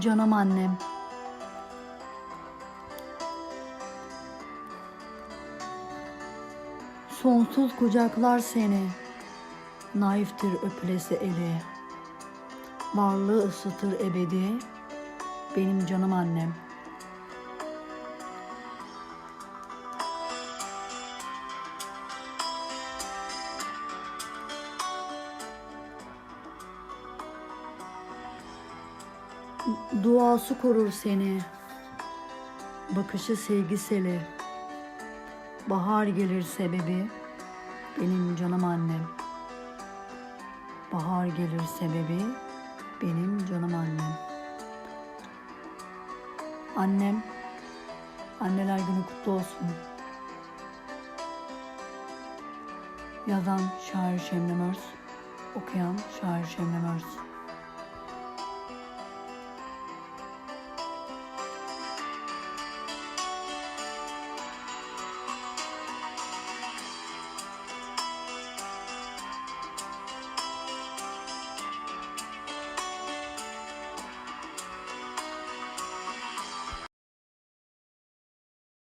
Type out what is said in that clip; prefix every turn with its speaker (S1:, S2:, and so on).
S1: Canım annem. Sonsuz kucaklar seni. Naiftir öpülesi eli. Varlığı ısıtır ebedi. Benim canım annem. Duası korur seni. Bakışı sevgiseli. Bahar gelir sebebi benim canım annem. Bahar gelir sebebi benim canım annem. Annem, anneler günü kutlu olsun. Yazan şair Şemnem Örs, okuyan şair Şemnem Örs.